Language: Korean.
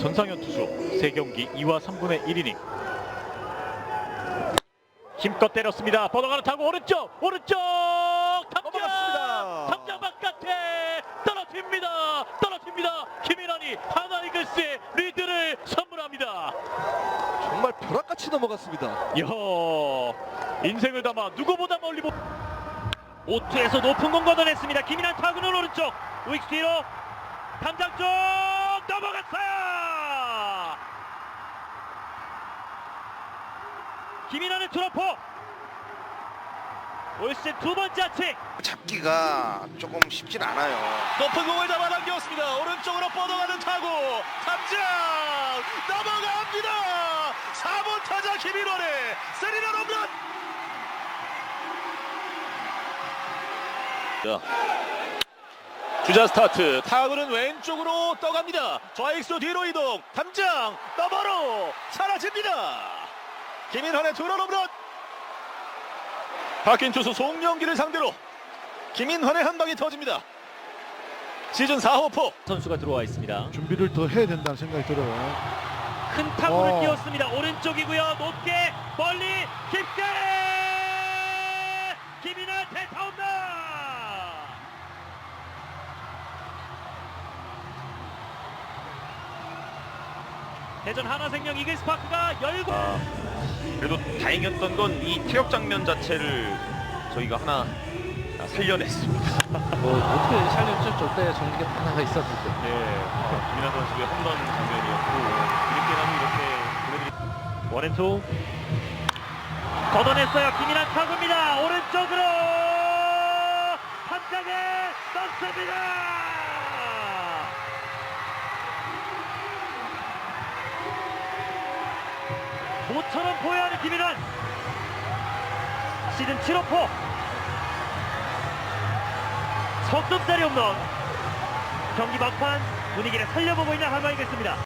전상현 투수 3경기 2와 3분의 1이닝. 힘껏 때렸습니다. 뻗어가는 타고 오른쪽 오른쪽 넘어갔습니다. 탐장 바깥에 떨어집니다. 떨어집니다. 김인환이 하나 이글스의 리드를 선물합니다. 정말 벼락같이 넘어갔습니다. 이야 인생을 담아 누구보다 멀리 보 오투에서 높은 공 걷어냈습니다. 김인환 타구는 오른쪽. 우익수 뒤로 탐장 쪽 넘어갔어요! 김인환의 트로포 올 시즌 두 번째 하체 잡기가 조금 쉽진 않아요. 높은 공을 잡아당겼습니다. 오른쪽으로 뻗어가는 타구! 탐장! 넘어갑니다! 4번 타자 김인환의 세리나 홈런 주자 스타트. 타구는 왼쪽으로 떠갑니다. 좌익수 뒤로 이동. 탐장 너머로 사라집니다. 김인환의 투런 홈런. 바뀐 투수 송영기를 상대로 김인환의 한 방이 터집니다. 시즌 4호포 선수가 들어와 있습니다. 준비를 더 해야 된다는 생각이 들어요. 큰 타구를 어. 띄웠습니다. 오른쪽이고요. 높게 멀리 깊게 김인환 대타운다 대전 하나생명 이글스파크가 열고 그래도 다행이었던 건이 퇴역 장면 자체를 저희가 하나 살려냈습니다. 뭐 어떻게 살렸죠? 저때 전개 하나가 있었을 때. 네, 어, 김민아 선수의 홈런 장면이었고 이렇게 하면 이렇게 보내드리. 원앤투 걷어냈어요 김인환 타구입니다 오른쪽으로 탐장에 떴습니다 모처럼 보여하는 김인환. 시즌 7호 포. 석점짜리 홈런 경기 막판 분위기를 살려보고 있는 한마이겠습니다